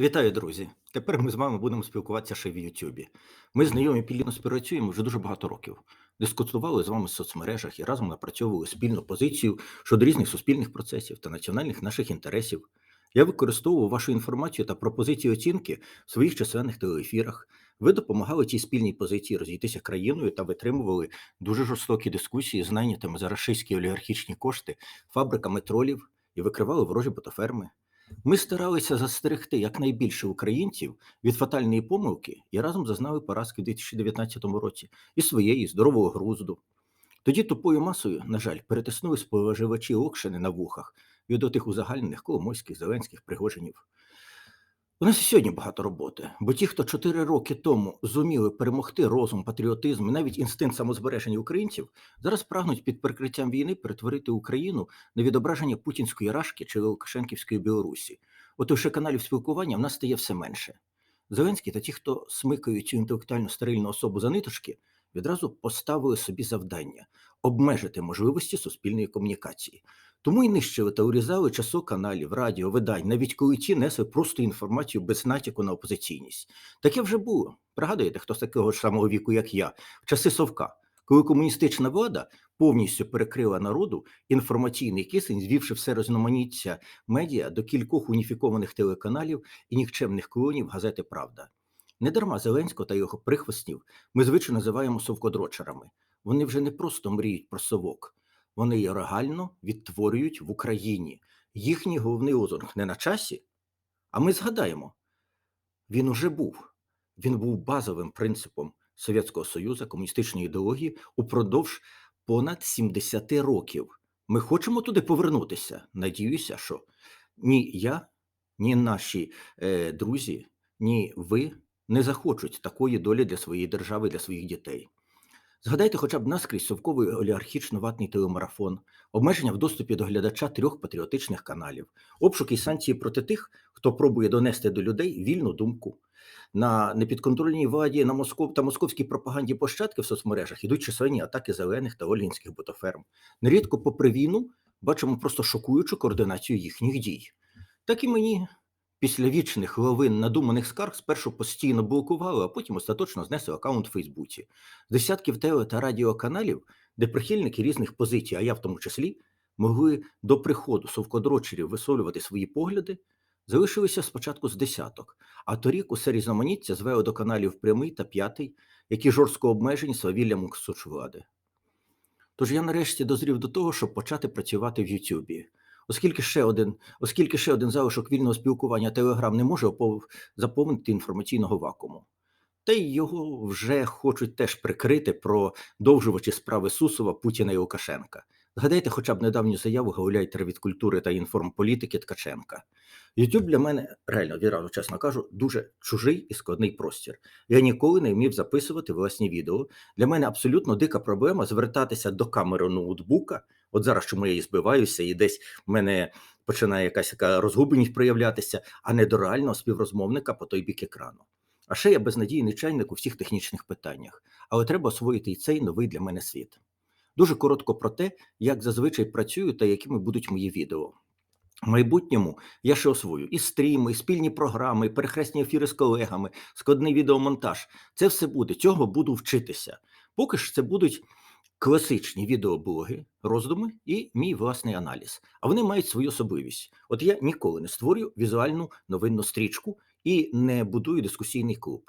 Вітаю, друзі! Тепер ми з вами будемо спілкуватися ще в Ютубі. Ми знайомі плідно співпрацюємо вже дуже багато років. Дискутували з вами в соцмережах і разом напрацьовували спільну позицію щодо різних суспільних процесів та національних наших інтересів. Я використовував вашу інформацію та пропозиції оцінки в своїх численних телеефірах. Ви допомагали цій спільній позиції розійтися країною та витримували дуже жорстокі дискусії з найнятими за рашистські олігархічні кошти фабриками тролів і викривали ворожі ботоферми. Ми старалися застерегти якнайбільше українців від фатальної помилки і разом зазнали поразки в 2019 році і своєї здорового грузду. Тоді тупою масою, на жаль, перетиснули споживачі Окшини на вухах від отих узагальнених коломойських, зеленських пригожинів. У нас і сьогодні багато роботи, бо ті, хто чотири роки тому зуміли перемогти розум, патріотизм і навіть інстинкт самозбереження українців, зараз прагнуть під прикриттям війни перетворити Україну на відображення путінської рашки чи Лукашенківської Білорусі. От лише каналів спілкування в нас стає все менше. Зеленський та ті, хто смикають цю інтелектуально стерильну особу за ниточки, відразу поставили собі завдання обмежити можливості суспільної комунікації. Тому і нищили та урізали часу каналів, радіо, видань, навіть коли ті несли просто інформацію без натяку на опозиційність. Таке вже було. Пригадуєте, хто з такого ж самого віку, як я, в часи Совка, коли комуністична влада повністю перекрила народу інформаційний кисень, звівши все розноманіття медіа до кількох уніфікованих телеканалів і нікчемних клонів газети Правда. Недарма Зеленського та його прихвостнів ми звично називаємо совкодрочерами. Вони вже не просто мріють про совок, вони реально відтворюють в Україні. Їхній головний лозунг не на часі, а ми згадаємо, він уже був. Він був базовим принципом Совєтського Союзу, комуністичної ідеології упродовж понад 70 років. Ми хочемо туди повернутися. Надіюся, що ні я, ні наші е, друзі, ні ви не захочуть такої долі для своєї держави, для своїх дітей. Згадайте хоча б наскрізь совковий олігархічно-ватний телемарафон, обмеження в доступі до глядача трьох патріотичних каналів, обшуки і санкції проти тих, хто пробує донести до людей вільну думку. На непідконтрольній владі на Москов та московській пропаганді пощадки в соцмережах ідуть численні атаки зелених та олінських ботоферм. Нерідко, попри війну, бачимо просто шокуючу координацію їхніх дій. Так і мені Після вічних лавин надуманих скарг спершу постійно блокували, а потім остаточно знесли аккаунт у Фейсбуці. Десятків теле та радіоканалів, де прихильники різних позицій, а я в тому числі, могли до приходу совкодрочерів висловлювати свої погляди, залишилися спочатку з десяток, а торік усе різноманіття звели до каналів прямий та п'ятий, які жорстко обмежені свавіллям соцвлади. Тож я нарешті дозрів до того, щоб почати працювати в Ютубі. Оскільки ще один, оскільки ще один залишок вільного спілкування Телеграм не може заповнити інформаційного вакууму. Та й його вже хочуть теж прикрити продовжувачі справи Сусова, Путіна і Лукашенка. Згадайте хоча б недавню заяву гауляйтера від культури та інформполітики Ткаченка. YouTube для мене реально відразу, чесно кажу, дуже чужий і складний простір. Я ніколи не вмів записувати власні відео. Для мене абсолютно дика проблема звертатися до камери ноутбука. От зараз чому я і збиваюся, і десь в мене починає якась така розгубленість проявлятися, а не до реального співрозмовника по той бік екрану. А ще я безнадійний чайник у всіх технічних питаннях, але треба освоїти і цей новий для мене світ. Дуже коротко про те, як зазвичай працюю та якими будуть мої відео. В майбутньому я ще освою і стріми, і спільні програми, і перехресні ефіри з колегами, складний відеомонтаж. Це все буде. Цього буду вчитися. Поки ж це будуть класичні відеоблоги, роздуми і мій власний аналіз. А вони мають свою особливість. От я ніколи не створюю візуальну новинну стрічку і не будую дискусійний клуб.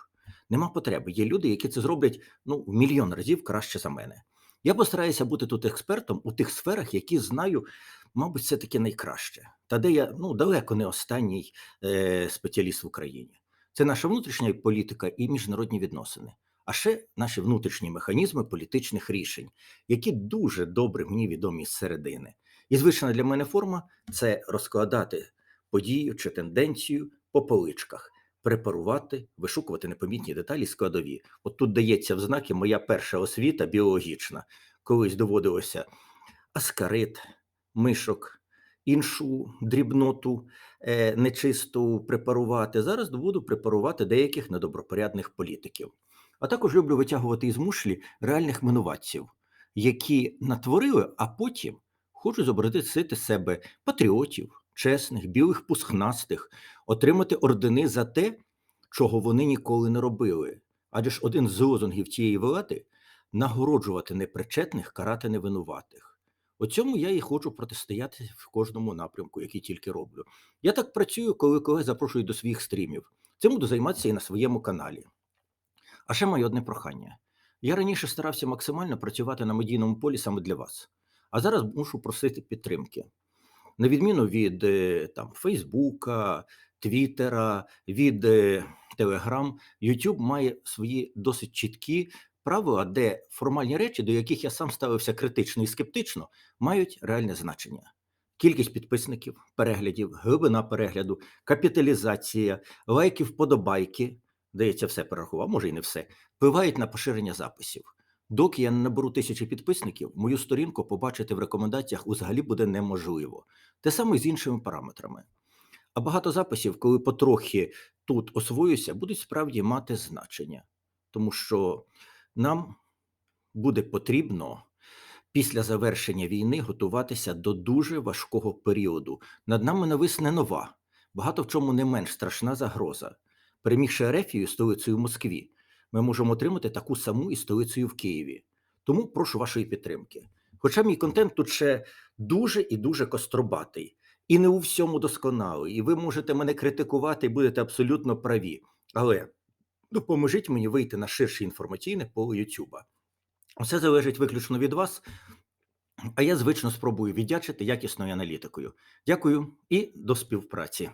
Нема потреби. Є люди, які це зроблять ну, в мільйон разів краще за мене. Я постараюся бути тут експертом у тих сферах, які знаю, мабуть, все таки найкраще, та де я ну далеко не останній е, спеціаліст в Україні. Це наша внутрішня політика і міжнародні відносини, а ще наші внутрішні механізми політичних рішень, які дуже добре мені відомі з середини. І звична для мене форма це розкладати подію чи тенденцію по поличках препарувати, вишукувати непомітні деталі складові. От тут дається в знаки моя перша освіта біологічна. Колись доводилося аскарит, мишок, іншу дрібноту е, нечисту препарувати. Зараз буду препарувати деяких недобропорядних політиків. А також люблю витягувати із мушлі реальних минуватців, які натворили, а потім хочуть зобразити себе патріотів чесних, білих пусхнастих, отримати ордени за те, чого вони ніколи не робили. Адже ж один з лозунгів цієї влади нагороджувати непричетних, карати невинуватих. У цьому я і хочу протистояти в кожному напрямку, який тільки роблю. Я так працюю, коли колеги запрошують до своїх стрімів. Цим буду займатися і на своєму каналі. А ще моє одне прохання. Я раніше старався максимально працювати на медійному полі саме для вас, а зараз мушу просити підтримки. На відміну від е, там, Фейсбука, Твіттера, від е, Телеграм, YouTube має свої досить чіткі правила, де формальні речі, до яких я сам ставився критично і скептично, мають реальне значення. Кількість підписників, переглядів, глибина перегляду, капіталізація, лайки, вподобайки, здається, все перерахував, може і не все, впливають на поширення записів. Доки я не наберу тисячі підписників, мою сторінку побачити в рекомендаціях взагалі буде неможливо. Те саме з іншими параметрами. А багато записів, коли потрохи тут освоюся, будуть справді мати значення, тому що нам буде потрібно після завершення війни готуватися до дуже важкого періоду. Над нами нависне нова, багато в чому не менш страшна загроза. Перемігши Ерефію столицею в Москві, ми можемо отримати таку саму і столицею в Києві. Тому прошу вашої підтримки. Хоча мій контент тут ще дуже і дуже костробатий, і не у всьому досконалий, і ви можете мене критикувати і будете абсолютно праві. Але допоможіть мені вийти на ширше інформаційне поле Ютуба. Все залежить виключно від вас, а я звично спробую віддячити якісною аналітикою. Дякую і до співпраці.